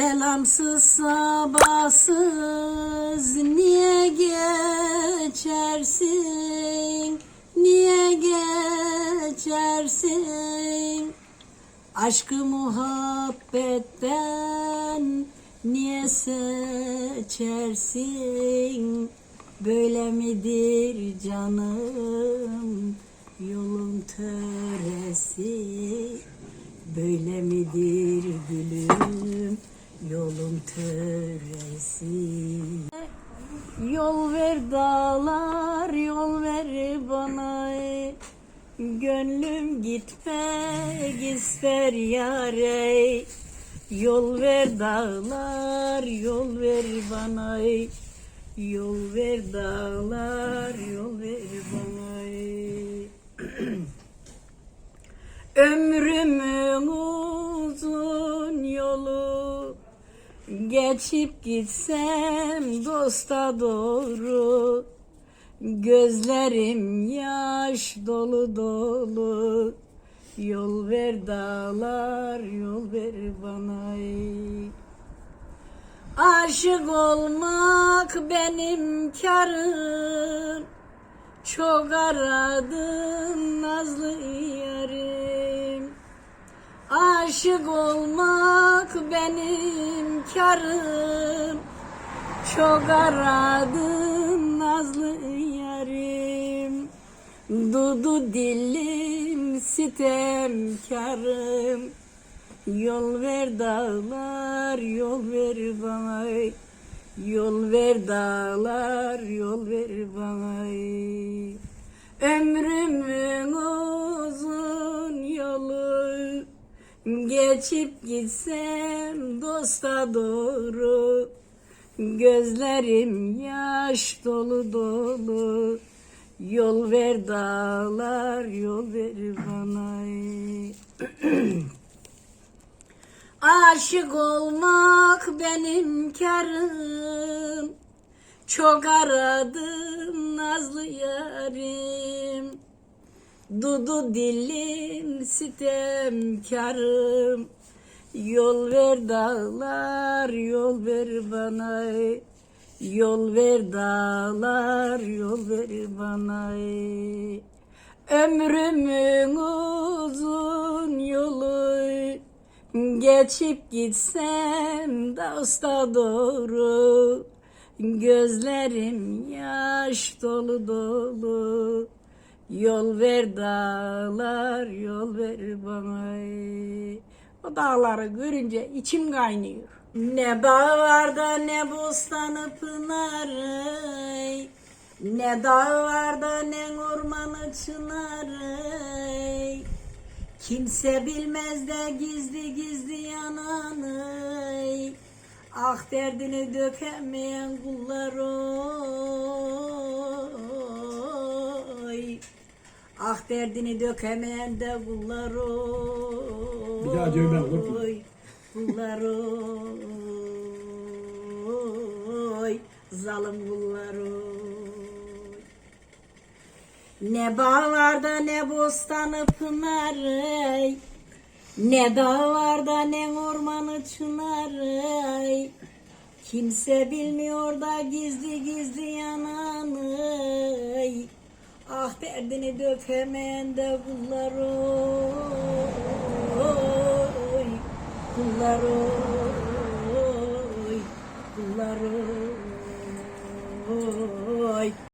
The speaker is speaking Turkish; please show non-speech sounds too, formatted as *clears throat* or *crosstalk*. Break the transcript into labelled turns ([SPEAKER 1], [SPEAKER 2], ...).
[SPEAKER 1] Selamsız sabahsız niye geçersin? Niye geçersin? Aşkı muhabbetten niye seçersin? Böyle midir canım yolun töresi? Böyle midir gülüm yolun töresi? Yol ver dağlar, yol ver bana Gönlüm gitmek ister yare Yol ver dağlar, yol ver bana Yol ver dağlar, yol ver bana *clears throat* Ömrümün Geçip gitsem dosta doğru. Gözlerim yaş dolu dolu. Yol ver dağlar yol ver bana Aşık olmak benim karım. Çok aradım nazlı yarim Aşık olmak benim karım. Çok aradım nazlı yarim. Dudu dilim sitemkarım Yol ver dağlar yol ver bana Yol ver dağlar yol ver bana Ömrümün Geçip gitsem dosta doğru. Gözlerim yaş dolu dolu. Yol ver dağlar yol ver bana. *clears throat* Aşık olmak benim karım. Çok aradım nazlı yarim Dudu dilim sitemkarım Yol ver dağlar yol ver bana Yol ver dağlar yol ver bana Ömrümün uzun yolu Geçip gitsem dosta doğru. Gözlerim yaş dolu dolu Yol ver dağlar yol ver bana. O dağları görünce içim kaynıyor. Ne dağlarda ne bostanı pınarı Ne dağlarda ne ormanı çınarı Kimse bilmez de gizli gizli yananı Ah derdini dökemeyen kullar oy Ah derdini dökemeyen de kullar oy
[SPEAKER 2] Bir daha dövme olur mu?
[SPEAKER 1] Kullar oy Zalim kullar oy ne bağlarda ne bostanı pınarı Ne dağlarda ne ormanı çınarı Kimse bilmiyor da gizli gizli yananı Ah derdini dökemeyen de kullar oy Kullar oy